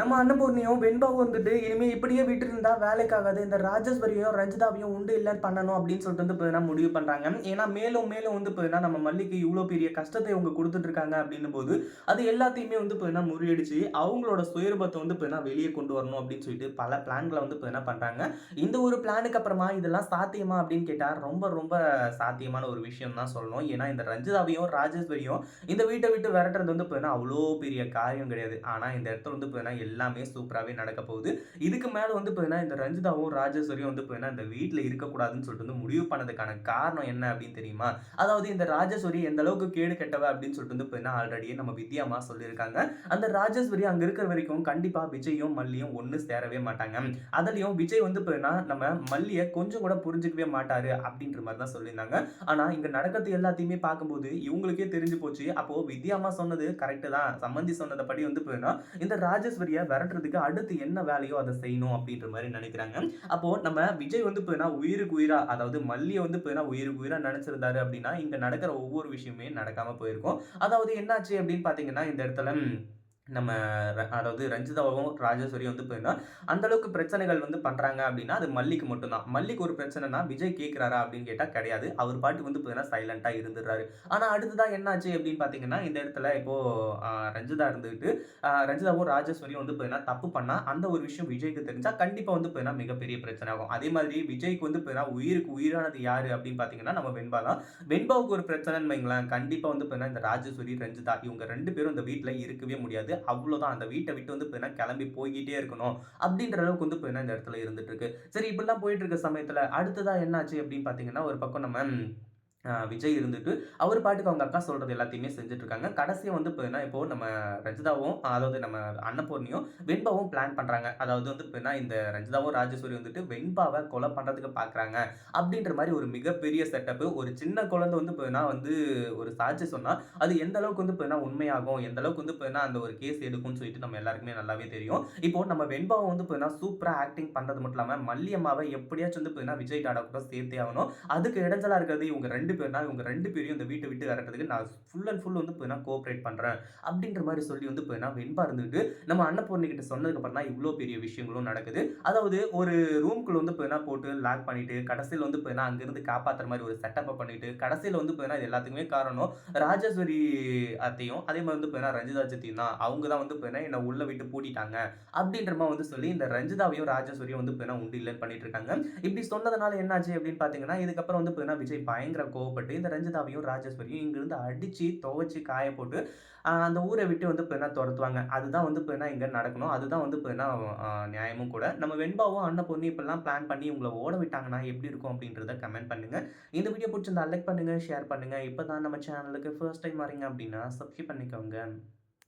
நம்ம அன்னபூர்ணியும் வெண்பாவும் வந்துட்டு இனிமே இப்படியே விட்டு இருந்தா வேலைக்காகாது இந்த ராஜேஸ்வரியும் ரஞ்சிதாவையும் உண்டு இல்லைன்னு பண்ணணும் அப்படின்னு சொல்லிட்டு வந்து இப்போ முடிவு பண்றாங்க. ஏன்னா மேலும் மேலும் வந்து இப்போ நம்ம மல்லிக்கு இவ்வளோ பெரிய கஷ்டத்தை இவங்க கொடுத்துட்டு இருக்காங்க அப்படின்னும் போது அது எல்லாத்தையுமே வந்து இப்போ முறியடிச்சு அவங்களோட சுயரூபத்தை வந்து இப்போ வெளியே கொண்டு வரணும் அப்படின்னு சொல்லிட்டு பல பிளான்களை வந்து இப்போ என்ன பண்றாங்க. இந்த ஒரு பிளானுக்கு அப்புறமா இதெல்லாம் சாத்தியமா அப்படின்னு கேட்டா ரொம்ப ரொம்ப சாத்தியமான ஒரு விஷயம் தான் சொல்லணும். ஏன்னா இந்த ரஞ்சிதாவையும் ராஜேஸ்வரியும் இந்த வீட்டை விட்டு விரட்டுறது வந்து இப்போ அவ்வளோ பெரிய காரியம் கிடையாது. ஆனா இந்த இடத்துல வந்து இப்போ எல்லாமே சூப்பராகவே நடக்க போகுது. இதுக்கு மேலே வந்து பார்த்தீங்கன்னா இந்த ரஞ்சிதாவும் ராஜேஸ்வரியும் வந்து பார்த்தீங்கன்னா இந்த வீட்டில் இருக்கக்கூடாதுன்னு சொல்லிட்டு வந்து முடிவு பண்ணதுக்கான காரணம் என்ன அப்படின்னு தெரியுமா? அதாவது இந்த ராஜேஸ்வரி எந்த அளவுக்கு கேடு கெட்டவ அப்படின்னு சொல்லிட்டு வந்து பார்த்தீங்கன்னா ஆல்ரெடியே நம்ம வித்யாமா சொல்லியிருக்காங்க. அந்த ராஜேஸ்வரி அங்கே இருக்கிற வரைக்கும் கண்டிப்பாக விஜயும் மல்லியும் ஒன்று சேரவே மாட்டாங்க. அதுலேயும் விஜய் வந்து பார்த்தீங்கன்னா நம்ம மல்லியை கொஞ்சம் கூட புரிஞ்சுக்கவே மாட்டாரு அப்படின்ற மாதிரி தான் சொல்லியிருந்தாங்க. ஆனால் இங்கே நடக்கிறது எல்லாத்தையுமே பார்க்கும்போது இவங்களுக்கே தெரிஞ்சு போச்சு. அப்போது வித்யாமா சொன்னது கரெக்டு தான். சம்மந்தி சொன்னதை படி வந்து பார்த்தீங்கன்னா இந்த ராஜேஸ்வரி சூர்யா விரட்டுறதுக்கு அடுத்து என்ன வேலையோ அதை செய்யணும் அப்படின்ற மாதிரி நினைக்கிறாங்க. அப்போ நம்ம விஜய் வந்து இப்போ உயிருக்கு உயிரா அதாவது மல்லியை வந்து இப்போ உயிருக்கு உயிரா நினைச்சிருந்தாரு அப்படின்னா இங்க நடக்கிற ஒவ்வொரு விஷயமே நடக்காம போயிருக்கும். அதாவது என்னாச்சு அப்படின்னு பாத்தீங்கன்னா இந்த இடத்துல நம்ம அதாவது ரஞ்சிதாவும் ராஜேஸ்வரியும் வந்து போயிருந்தா அந்தளவுக்கு பிரச்சனைகள் வந்து பண்ணுறாங்க அப்படின்னா அது மல்லிக்கு மட்டும்தான். மல்லிக்கு ஒரு பிரச்சனைனா விஜய் கேட்குறாரா அப்படின்னு கேட்டால் கிடையாது. அவர் பாட்டு வந்து போயிருந்தா சைலண்ட்டாக இருந்துடுறாரு. ஆனால் அடுத்ததான் என்னாச்சு அப்படின்னு பார்த்தீங்கன்னா இந்த இடத்துல இப்போது ரஞ்சிதா இருந்துக்கிட்டு ரஞ்சிதாவும் ராஜேஸ்வரியும் வந்து போயிருந்தா தப்பு பண்ணால் அந்த ஒரு விஷயம் விஜய்க்கு தெரிஞ்சால் கண்டிப்பாக வந்து போயிருந்தா மிகப்பெரிய பிரச்சனை ஆகும். அதே மாதிரி விஜய்க்கு வந்து போயிருந்தா உயிருக்கு உயிரானது யார் அப்படின்னு பார்த்தீங்கன்னா நம்ம வெண்பா தான். வெண்பாவுக்கு ஒரு பிரச்சனைன்னு வைங்களேன் கண்டிப்பாக வந்து போயிருந்தா இந்த ராஜேஸ்வரி ரஞ்சிதா இவங்க ரெண்டு பேரும் இந்த வீட்டில் இருக்கவே முடியாது. அவ்வளோதான் அந்த வீட்டை விட்டு வந்து பார்த்தீங்கன்னா கிளம்பி போய்கிட்டே இருக்கணும் அப்படின்ற அளவுக்கு வந்து இப்போ இந்த இடத்துல இருந்துட்டு இருக்கு. சரி இப்படிலாம் போயிட்டு இருக்க சமயத்தில் அடுத்ததாக என்னாச்சு அப்படின்னு பார்த்தீங்கன்னா ஒரு பக்கம் நம்ம விஜய் இருந்துட்டு அவர் பாட்டுக்கு அவங்க அக்கா சொல்கிறது எல்லாத்தையுமே செஞ்சுட்டு இருக்காங்க கடைசியாக வந்து இப்போ என்ன நம்ம ரஞ்சிதாவும் அதாவது நம்ம அன்னபூர்ணியும் வெண்பாவும் பிளான் பண்ணுறாங்க அதாவது வந்து இப்போ இந்த ரஞ்சிதாவும் ராஜேஸ்வரி வந்துட்டு வெண்பாவை கொலை பண்ணுறதுக்கு பார்க்குறாங்க அப்படின்ற மாதிரி ஒரு மிகப்பெரிய செட்டப்பு ஒரு சின்ன குழந்தை வந்து இப்போ வந்து ஒரு சாட்சி சொன்னால் அது எந்த அளவுக்கு வந்து இப்போ என்ன உண்மையாகும் எந்த அளவுக்கு வந்து இப்போ என்ன அந்த ஒரு கேஸ் எடுக்கும்னு சொல்லிட்டு நம்ம எல்லாருக்குமே நல்லாவே தெரியும். இப்போ நம்ம வெண்பாவை வந்து இப்போ சூப்பராக ஆக்டிங் பண்ணுறது மட்டும் இல்லாமல் மல்லியம்மாவை எப்படியாச்சும் வந்து இப்போ விஜய் டாடா கூட சேர்த்தே ஆகணும். அதுக்கு இடைஞ்சலாக இருக்கிறது இவங்க ரெண்டு ரெண்டு பேர்னா இவங்க ரெண்டு பேரையும் இந்த வீட்டை விட்டு விரட்டுறதுக்கு நான் ஃபுல் அண்ட் ஃபுல் வந்து போய் கோஆப்ரேட் பண்ணுறேன் அப்படின்ற மாதிரி சொல்லி வந்து போய் வெண்பா இருந்துட்டு நம்ம அன்னபூர்ணி கிட்ட சொன்னதுக்கப்புறம் தான் இவ்வளோ பெரிய விஷயங்களும் நடக்குது. அதாவது ஒரு ரூம்குள்ள வந்து போய் போட்டு லாக் பண்ணிட்டு கடைசியில் வந்து போய் அங்கேருந்து காப்பாற்றுற மாதிரி ஒரு செட்டப்பை பண்ணிட்டு கடைசியில் வந்து போய் இது எல்லாத்துக்குமே காரணம் ராஜேஸ்வரி அத்தையும் அதே மாதிரி வந்து போய் ரஞ்சிதா சத்தியும் தான். அவங்க தான் வந்து போய் என்னை உள்ள விட்டு பூட்டிட்டாங்க. அப்படின்ற மாதிரி வந்து சொல்லி இந்த ரஞ்சிதாவையும் ராஜேஸ்வரியும் வந்து போய் உண்டு இல்லைன்னு பண்ணிட்டு இருக்காங்க. இப்படி சொன்னதுனால என்னாச்சு அப்படின்னு பார்த்தீங்கன்னா இதுக்கப்புறம் வந்து போய் விஜய் பயங்கர கோவப்பட்டு இந்த ரஞ்சிதாவையும் ராஜேஸ்வரியும் இங்கிருந்து அடித்து துவைச்சி காய போட்டு அந்த ஊரை விட்டு வந்து இப்போ என்ன துரத்துவாங்க. அதுதான் வந்து இப்போ என்ன இங்கே நடக்கணும். அதுதான் வந்து இப்போ என்ன நியாயமும் கூட. நம்ம வெண்பாவும் அண்ணன் பொண்ணு இப்பெல்லாம் பிளான் பண்ணி உங்களை ஓட விட்டாங்கன்னா எப்படி இருக்கும் அப்படின்றத கமெண்ட் பண்ணுங்கள் இந்த வீடியோ பிடிச்சிருந்தா லைக் பண்ணுங்கள் ஷேர் பண்ணுங்கள் இப்போ தான் நம்ம சேனலுக்கு ஃபர்ஸ்ட் டைம் வரீங்க அப்படின்னா சப்ஸ்கிரைப் பண்ணிக்கோங்க.